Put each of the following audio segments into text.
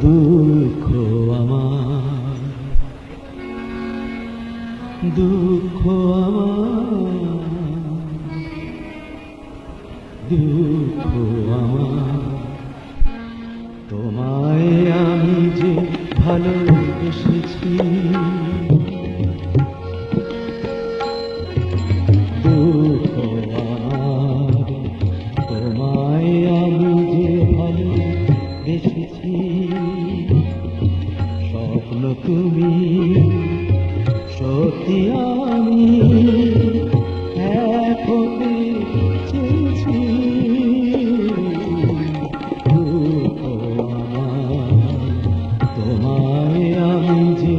দুঃখ আমার দুঃখ আমার দুঃখ আমার। তোমায় আমি যে ভালোবেসেছি স্বপ্ন তুমি সত্যি আমি তোমায় আমি যে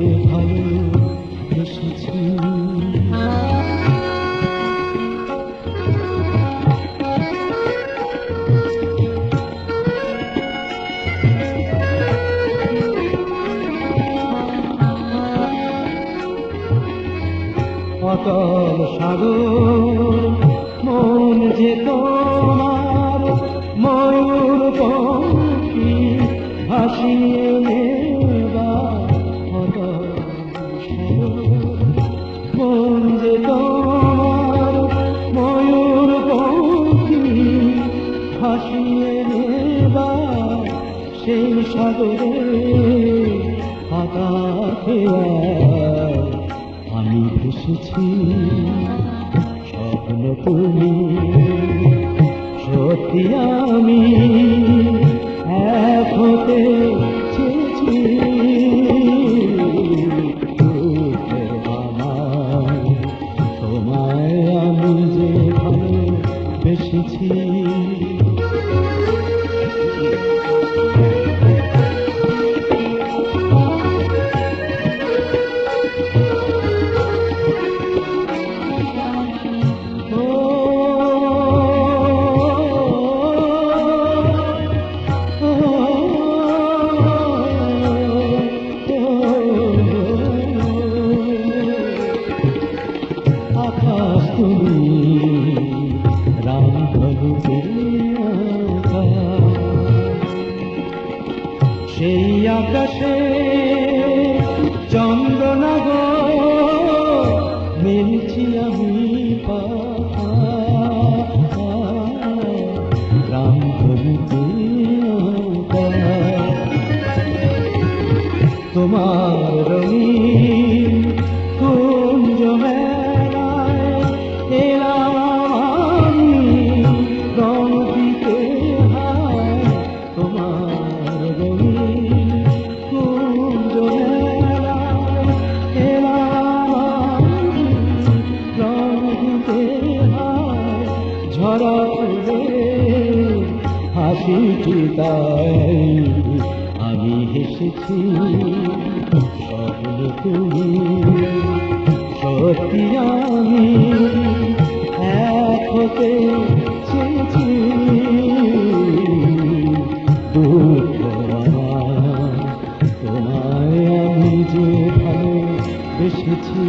অতল সাগর, মন যে তোমার ময়ূর পঙ্খী ভাসিয়ে নেবা অতল সাগর। মন যে তোমার ময়ূর পঙ্খী ভাসিয়ে নেবা সেই সাগরে তুমি সত্যি আমি এক হতে সেই আকাশে চন্দ্রনাগ মেলছি আমি রামধনু ধরা ফুলে হাসিটি তাই আমি হেসেছি স্বপ্ন তুমি সত্যি আমি এক হতে চেয়েছি তোমায় আমি যে বেসেছি